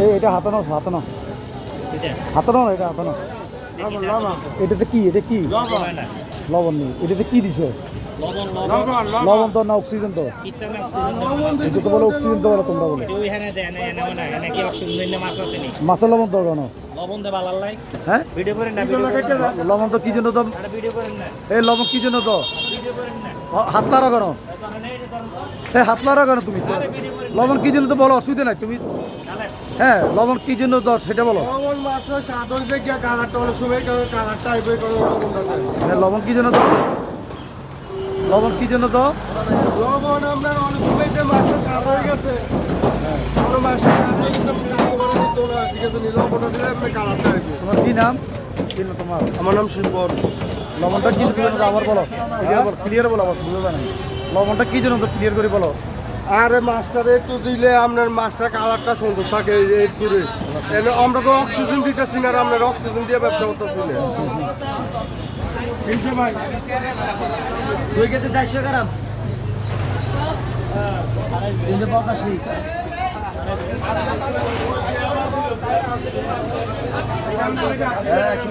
এই এটা হাতানো হাতানো। হাতানো না, এটা হাতানো। এটাতে কি, এটা কি? লবণ নেই। এটাতে কি দিছো? লবণ তো না, অক্সিজেন তো। এটা তো বলো অক্সিজেন তো বলো তোমরা বলো। মাছের লবণ তো হ্যাঁ? কি এই লবণ কি তো? তুমি? লবণ কি জন্য তো বলো, অসুবিধা নাই। তুমি হ্যাঁ লবণ কি জন্য তো সেটা বলো। লবণ মাছের কালারটা অনেক সময় কারণ কালারটা আইবে কারণ লবণটা দেয়। হ্যাঁ লবণ কি জন্য তো লবণ কি জন্য তো লবণ আপনার অনেক সময় যে হয়ে গেছে। হয়ে ঠিক আছে লবণটা দিলে আপনি কালারটা আইবে। তোমার কি নাম? কি নাম তোমার? আমার নাম শিবর লবণটা কি জন্য আবার বলো। ক্লিয়ার বলো আবার বুঝবে না লবণটা কি জন্য তো ক্লিয়ার করে বলো। আরে মাছটারে একটু দিলে আপনার মাছটার কালারটা সুন্দর থাকে, এই আমরা তো অক্সিজেন দিতেছি না আপনার অক্সিজেন দিয়ে ব্যবসা করতেছি না। তিনশো ভাই। দুই চারশো গ্রাম। পঁচাশি। একশো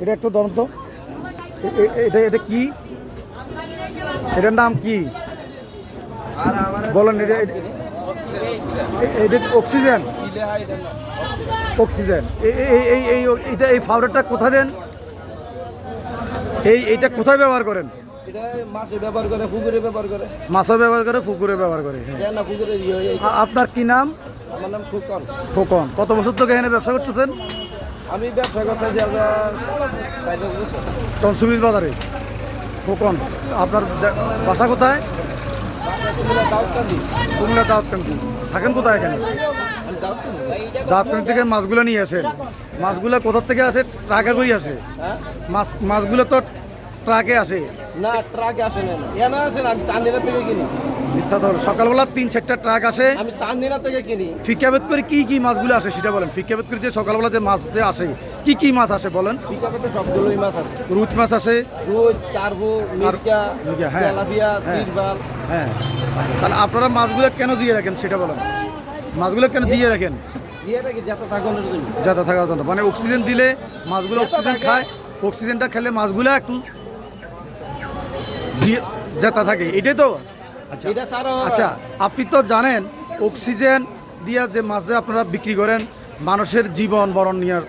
এটা একটু ধরুন তো। এটা এটা কি? এটার নাম কি? বলেন এটা এটা- অক্সিজেন? অক্সিজেন। এই এই এই এটা এই পাউডারটা কোথায় দেন? এই এইটা কোথায় ব্যবহার করেন? এটা মাছে ব্যবহার করে পুকুরে ব্যবহার করে। মাছা ব্যবহার করে পুকুরে ব্যবহার করে হ্যাঁ। ইয়ে আপনার কি নাম? আমার নাম ফুকন খোকন। কত বছর থেকে এখানে ব্যবসা করতেছেন? আমি ব্যবসা করতেছি আপনার বাজারে। খোকন আপনার বাসা কোথায়? দাউদকান্দি। কুমিল্লা থাকেন কোথায় এখানে? দাউদকান্দি। থেকে মাছগুলো নিয়ে আসেন। মাছগুলো কোথার থেকে আসে? ট্রাকে করে আসে। হ্যাঁ? মাছ মাছগুলো তো ট্রাকে আসে। না ট্রাকে আসে না এনা আসে না আমি চান্দিনা থেকে কিনি। মিথ্যা সকালবেলা তিন চারটা ট্রাক আসে। আমি চান্দিনা থেকে কিনি। ফিকাবেদ করে কি কি মাছগুলো আসে সেটা বলেন। ফিকাবেদ করে যে সকালবেলা যে মাছ যে আসে কি কি মাছ আসে বলেন? পিকাপেতে সবগুলোই মাছ আছে রুচ মাছ আসে। রোজ কার্বো মির্কা হ্যাঁ। তেলাপিয়া হ্যাঁ। চিরবাল হ্যাঁ। তাহলে আপনারা মাছগুলো কেন দিয়ে রাখেন সেটা বলেন। মাছগুলো কেন দিয়ে রাখেন? দিয়ে রাখি যাতে থাকার জন্য। মানে অক্সিজেন দিলে মাছগুলো অক্সিজেন খায় অক্সিজেনটা খেলে মাছগুলো একটু দিয়ে থাকে। এটাই তো এটা ছাড়া আচ্ছা আপনি তো জানেন অক্সিজেন দিয়ে যে মাছ আপনারা বিক্রি করেন মানুষের জীবন বরণ নেওয়ার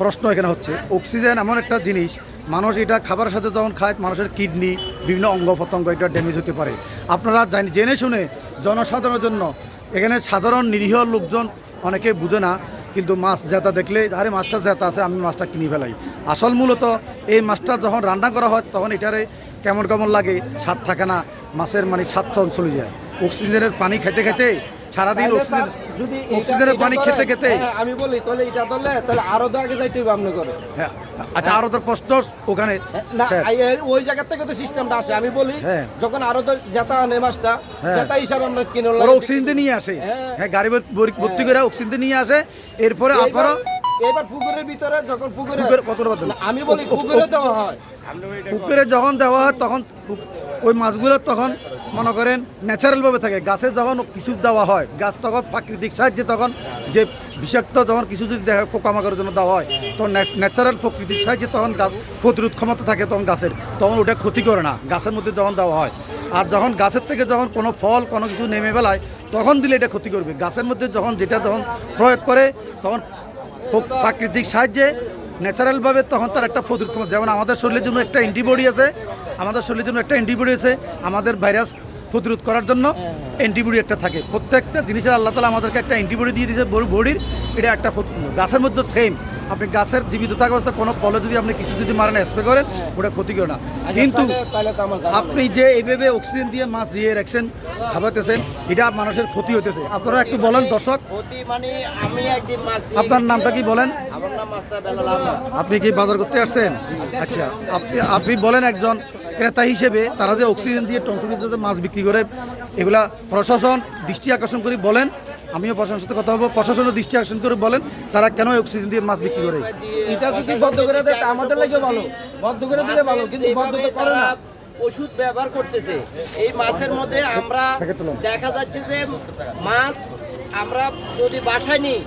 প্রশ্ন এখানে হচ্ছে। অক্সিজেন এমন একটা জিনিস মানুষ এটা খাবারের সাথে যখন খায় মানুষের কিডনি বিভিন্ন অঙ্গ প্রত্যঙ্গ এটা ড্যামেজ হতে পারে। আপনারা জানি জেনে শুনে জনসাধারণের জন্য এখানে সাধারণ নিরীহ লোকজন অনেকে বুঝে না কিন্তু মাছ জেতা দেখলে আরে মাছটা জেতা আছে আমি মাছটা কিনে ফেলাই। আসল মূলত এই মাছটা যখন রান্না করা হয় তখন এটারে কেমন কেমন লাগে স্বাদ থাকে না। মাছের মানে স্বাদ চল যায়। অক্সিজেনের পানি খেতে খেতে সারাদিন অক্সিজেন যদি অক্সিজেনের পানি খেতে খেতে হ্যাঁ, আমি বলি তাহলে এটা ধরলে তাহলে আরও তো আগে যাইতে হবে আপনি করে হ্যাঁ আচ্ছা আরও তোর প্রশ্ন ওখানে না ওই জায়গা থেকে তো সিস্টেমটা আসে। আমি বলি হ্যাঁ। যখন আরও তো যেটা আনে মাছটা হ্যাঁ। হিসাবে আমরা কিনে ওরা অক্সিজেন দিয়ে নিয়ে আসে। হ্যাঁ। হ্যাঁ গাড়ি ভর- ভর্তি করে অক্সিজেন দিয়ে নিয়ে আসে। এরপরে আপনারা এবার পুকুরের ভিতরে যখন পুকুরে কত আমি বলি পুকুরে দেওয়া হয়। পুকুরে যখন দেওয়া হয় তখন ওই মাছগুলো তখন মনে করেন ন্যাচারালভাবে থাকে। গাছে যখন কিছু দেওয়া হয়, গাছ তখন প্রাকৃতিক সাহায্যে তখন যে বিষাক্ত যখন কিছু যদি দেখা পোকামাকড়ের জন্য দেওয়া হয়, তখন ন্যাচারাল প্রকৃতির সাহায্যে তখন গাছ প্রতিরোধ ক্ষমতা থাকে তখন গাছের। তখন ওটা ক্ষতি করে না, গাছের মধ্যে যখন দেওয়া হয়। আর যখন গাছের থেকে যখন কোনো ফল, কোনো কিছু নেমে বেলায়, তখন দিলে এটা ক্ষতি করবে। গাছের মধ্যে যখন যেটা যখন প্রয়োগ করে, তখন প্রাকৃতিক সাহায্যে ন্যাচারালভাবে তখন তার একটা প্রতিরোধ যেমন আমাদের শরীরের জন্য একটা অ্যান্টিবডি আছে আমাদের শরীরের জন্য একটা অ্যান্টিবডি আছে আমাদের ভাইরাস প্রতিরোধ করার জন্য অ্যান্টিবডি একটা থাকে। প্রত্যেকটা জিনিসের আল্লাহ তালা আমাদেরকে একটা অ্যান্টিবডি দিয়ে দিয়েছে বডির এটা একটা। গাছের মধ্যে সেম আপনি গাছের জীবিত থাকা অবস্থা কোনো ফলে যদি আপনি কিছু যদি মারেন স্প্রে করেন ওটা ক্ষতি করে না। কিন্তু তাহলে তো আমার জানা আপনি যে এইভাবে অক্সিজেন দিয়ে মাছ দিয়ে রাখছেন খাবারতেছেন এটা মানুষের ক্ষতি হতেছে আপনারা একটু বলেন দর্শক। মানে আপনার নামটা কি বলেন? আপনি কি বাজার করতে আসছেন? আচ্ছা আপনি আপনি বলেন একজন। ক্রেতা হিসেবে তারা যে অক্সিজেন দিয়ে টনসিলিতে মাছ বিক্রি করে এগুলা প্রশাসন দৃষ্টি আকর্ষণ করে বলেন। আমিও প্রশাসনের সাথে কথা বলব। প্রশাসনের দৃষ্টি আকর্ষণ করে বলেন তারা কেন অক্সিজেন দিয়ে মাছ বিক্রি করে। এটা যদি বন্ধ করে দেয় আমাদের লাগে ভালো। বন্ধ করে দিলে ভালো কিন্তু বন্ধ তো করে না। ওষুধ ব্যবহার করতেছে। এই মাছের মধ্যে আমরা দেখা যাচ্ছে যে মাছ আমরা যদি বাসায় নিই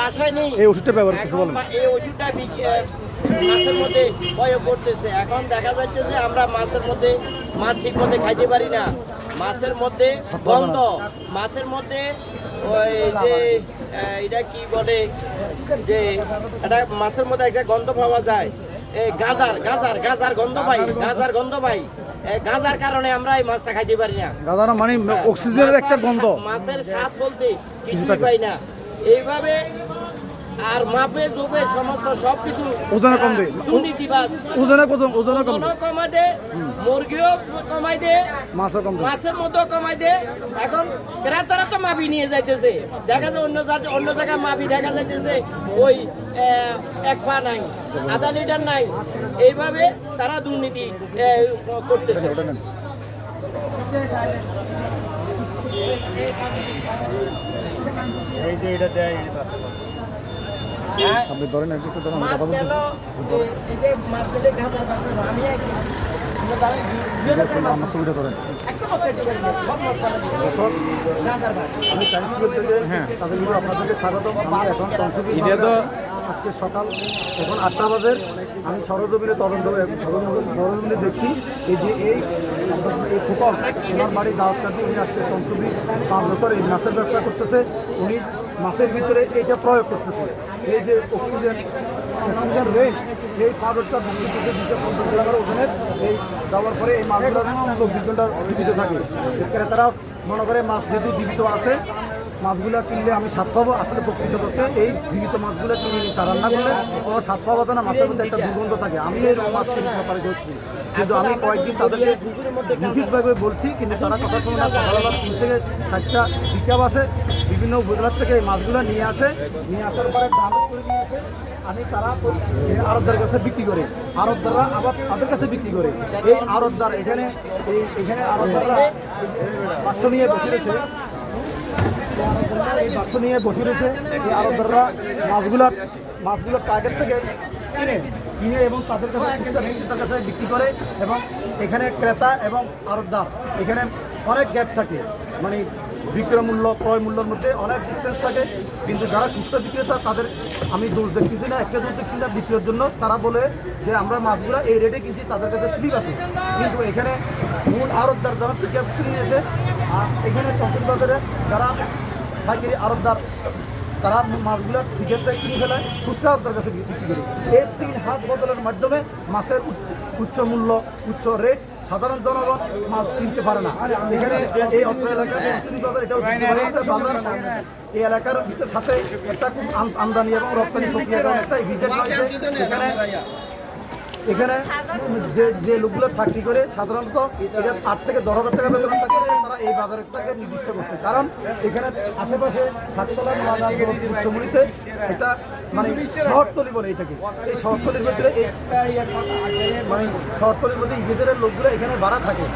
বাসায় নিই এই ওষুধটা ব্যবহার করতেছে বলেন। এই ওষুধটা মাছের মধ্যে প্রয়োগ করতেছে। এখন দেখা যাচ্ছে যে আমরা মাছের মধ্যে মাছ ঠিক মধ্যে খাইতে পারি না। মাছের মধ্যে গন্ধ। মাছের মধ্যে ওই যে এটা কি বলে? যে এটা মাছের মধ্যে একটা গন্ধ পাওয়া যায়। এই গাজার গাজার গাজার গন্ধ পাই গাজার গন্ধ। পাই। গাজার কারণে আমরা এই মাছটা খাইতে পারি না। দাদা মানে অক্সিজেনের একটা গন্ধ। মাছের স্বাদ বলতে কিছুই পাই না। এইভাবে আর মাপে জোপে সমস্ত সবকিছু ওজনে কমবে। দুর্নীতিবাজ। ওজনে কত ওজনে কম কমাই দে মুরগিও কমাই দে মাছের কম মাছের মতো কমাই দে। এখন ক্রেতারা তো মাপি নিয়ে যাইতেছে। দেখা যায় অন্য জায়গায় অন্য জায়গায় মাপি দেখা যাইতেছে ওই এক পা নাই আধা লিটার নাই। এইভাবে তারা দুর্নীতি করতেছে। আপনি ধরেন একটু একটু ধরেন, কথা গাঁদা আমি আমরা ধরেন। টাইমস হ্যাঁ। তাদের ভিডিও আপনাদেরকে স্বাগতম। এখন টনসিপি এটা তো- আজকে সকাল এখন আটটা বাজে। আমি সরজমিনে তদন্ত সরজমিনে- দেখছি এই যে এই ফুকন ওনার বাড়ি দাওয়াত উনি আজকে টনসুবি পাঁচ বছর এই মাছের ব্যবসা করতেছে। উনি মাছের ভিতরে এইটা প্রয়োগ করতেছে। এই যে অক্সিজেন অক্সিজেন রেন এই পাউডারটা করতে দুশো পঞ্চাশ ওজনের এই দেওয়ার পরে এই মাছগুলো চব্বিশ ঘণ্টা জীবিত থাকে। ক্রেতারা মনে করে মাছ যেহেতু জীবিত আছে, মাছগুলো কিনলে আমি স্বাদ পাবো। আসলে প্রকৃত প্রকৃতপক্ষে এই জীবিত মাছগুলো কিনে নিয়ে রান্না করলে কোনো স্বাদ পাবো না, মাছের মধ্যে একটা দুর্গন্ধ থাকে। আমি এই মাছ কিনে প্রতারিত হচ্ছি কিন্তু আমি কয়েকদিন তাদেরকে লিখিতভাবে বলছি কিন্তু তারা কথা শুনে না সকালবেলা তিন থেকে চারটা বিকাপ আসে বিভিন্ন উপজেলার থেকে এই মাছগুলো নিয়ে আসে। নিয়ে আসার পরে দাম করে নিয়ে আসে। আমি তারা এই আড়তদার কাছে বিক্রি করে। আড়তদাররা আবার তাদের কাছে বিক্রি করে। এই আড়তদার এখানে এই এখানে আড়তদাররা বাক্স নিয়ে বসে রয়েছে। এই বাক্স নিয়ে বসে রয়েছে। এই আরবদাররা মাছগুলার মাছগুলোর টার্গেট থেকে কিনে। কিনে এবং তাদের কাছে খুচরা বিক্রেতার কাছে বিক্রি করে এবং এখানে ক্রেতা এবং আরবদার এখানে অনেক গ্যাপ থাকে। মানে বিক্রয় মূল্য ক্রয় মূল্যের মধ্যে অনেক ডিস্টেন্স থাকে। কিন্তু যারা খুচরা বিক্রেতা তাদের আমি দোষ দেখতেছি না একটা দোষ দেখছি না বিক্রির জন্য। তারা বলে যে আমরা মাছগুলো এই রেটে কিনছি তাদের কাছে স্লিপ আছে। কিন্তু এখানে মূল আরবদার যারা পিক আপ কিনে এসে আর এখানে টঙ্কির বাজারে যারা পাইকারি আড়তদার তারা মাছগুলো বিকেল থেকে কিনে ফেলায়, খুচরা তার কাছে বিক্রি করে এই তিন হাত বদলের মাধ্যমে মাছের উচ্চ- মূল্য, উচ্চ রেট সাধারণ জনগণ মাছ কিনতে পারে না। এখানে এই অত্র এলাকার মৌসুমী বাজার এটা বাজার। এই এলাকার ভিতর সাথে একটা খুব আম- আমদানি এবং রপ্তানি প্রক্রিয়া একটা এখানে এখানে যে যে লোকগুলো চাকরি করে, সাধারণত এটা আট থেকে দশ হাজার টাকা বেতন চাকরি করে, তারা এই বাজারটাকে নির্দিষ্ট করছে। কারণ এখানে আশেপাশে সাততলা উচ্চমুড়িতে এটা মানে শহরতলি বলে এটাকে। এই শহরতলির ভিতরে এই মানে শহরতলির মধ্যে ইংরেজের লোকগুলো এখানে ভাড়া থাকে।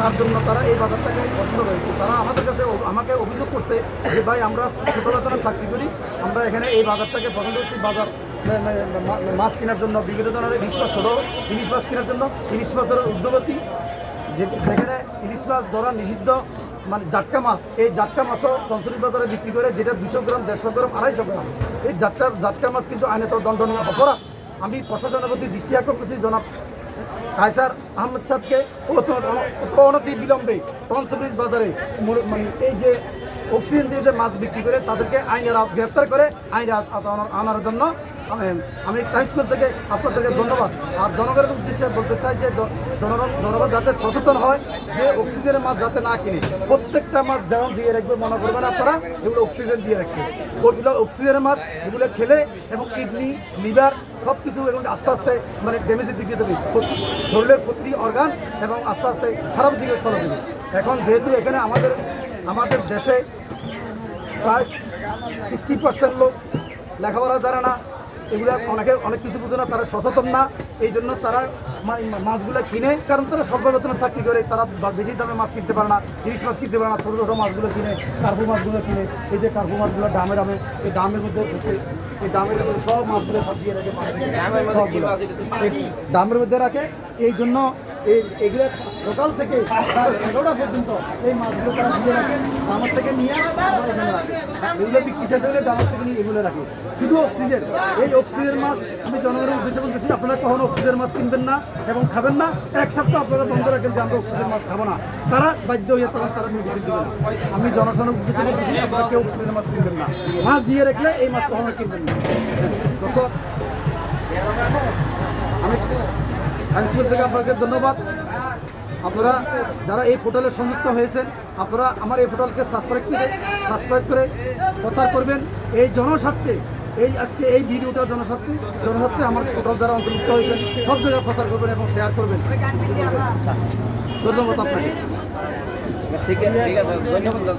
তার জন্য তারা এই বাজারটাকে পছন্দ করে তারা আমাদের কাছে আমাকে অভিযোগ করছে যে, ভাই, আমরা ছোটো বেতনে চাকরি করি, আমরা এখানে এই বাজারটাকে পছন্দ করছি, বাজার মাছ কেনার জন্য বিভিন্ন ধরনের ইলিশ মাছ ছোটো, ইলিশ মাছ কেনার জন্য ইলিশ মাছের উদ্যোগতি। যে যেখানে ইলিশ মাছ ধরা নিষিদ্ধ মানে জাটকা মাছ, এই জাটকা মাছও চঞ্চলি বাজারে বিক্রি করে, যেটা দুশো গ্রাম, দেড়শো গ্রাম, আড়াইশো গ্রাম। এই জাটকার জাটকা মাছ কিন্তু আইনত দণ্ডনীয় অপরাধ। আমি প্রশাসনের প্রতি দৃষ্টি আকর্ষণ করছি, জনাব কায়সার আহমদ সাহেবকে। অনতি বিলম্বে টনসব্রিজ বাজারে মানে এই যে অক্সিজেন দিয়ে যে মাছ বিক্রি করে, তাদেরকে আইনের গ্রেপ্তার করে, আইনের আনার জন্য আমি আমি টাইম স্কুল থেকে আপনাদেরকে ধন্যবাদ। আর জনগণের উদ্দেশ্যে বলতে চাই যে জনগণ জনগণ যাতে সচেতন হয়, যে অক্সিজেনের মাছ যাতে না কিনে। প্রত্যেকটা মাছ যেমন দিয়ে রাখবে, মনে করবেন আপনারা, এগুলো অক্সিজেন দিয়ে রাখছে। ওইগুলো অক্সিজেনের মাছ, এগুলো খেলে এবং কিডনি লিভার সব কিছু এবং আস্তে আস্তে মানে ড্যামেজের দিকে প্রতি- শরীরের প্রতিটি অর্গান এবং আস্তে আস্তে খারাপ দিকে চলে যাবে। এখন যেহেতু এখানে আমাদের আমাদের দেশে প্রায় সিক্সটি পার্সেন্ট লোক লেখাপড়া জানে না এগুলো অনেকে অনেক কিছু বুঝে না, তারা সচেতন না, এই জন্য তারা মাছগুলো কিনে, কারণ তারা সরকার বেতনে চাকরি করে, তারা বেশি দামে মাছ কিনতে পারে না, ইলিশ মাছ কিনতে পারে না, ছোটো ছোটো মাছগুলো কিনে, কার্পু মাছগুলো কিনে, এই যে কার্পু মাছগুলো ডামে ডামে এই ডামের মধ্যে এই ডামের মধ্যে সব মাছগুলো সব দিয়ে রাখে ডামের মধ্যে রাখে, এই জন্য এই এগুলো সকাল থেকে এগারোটা পর্যন্ত এই মাছগুলো তারা দিয়ে রাখে, আমার থেকে নিয়ে। এগুলো বিক্রি শেষ হলে ডামার থেকে নিয়ে এগুলো রাখে। শুধু অক্সিজেন, এই অক্সিজেন মাছ, আমি জনগণের উদ্দেশ্যে বলতেছি, আপনারা কখনো অক্সিজেন মাছ কিনবেন না এবং খাবেন না। এক সপ্তাহ আপনারা বন্ধ রাখেন যে আমরা অক্সিজেন মাছ খাব না। তারা বাধ্য হয়ে তখন তারা মেডিসিন দেবে না। আমি জনসাধারণের উদ্দেশ্যে বলতেছি, আপনারা কেউ অক্সিজেন মাছ কিনবেন না। মাছ দিয়ে রাখলে এই মাছ কখনো কিনবেন না। দর্শক, আমি আইনসিপিল থেকে আপনাকে ধন্যবাদ। আপনারা যারা এই পোর্টালে সংযুক্ত হয়েছেন, আপনারা আমার এই পোর্টালকে সাবস্ক্রাইব করে সাবস্ক্রাইব করে প্রচার করবেন। এই জনস্বার্থে, এই আজকে এই ভিডিওটা জনস্বার্থে জনস্বার্থে আমার পোর্টাল যারা অন্তর্ভুক্ত হয়েছেন, সব জায়গায় প্রচার করবেন এবং শেয়ার করবেন। ধন্যবাদ আপনাকে। ঠিক আছে ঠিক আছে, ধন্যবাদ।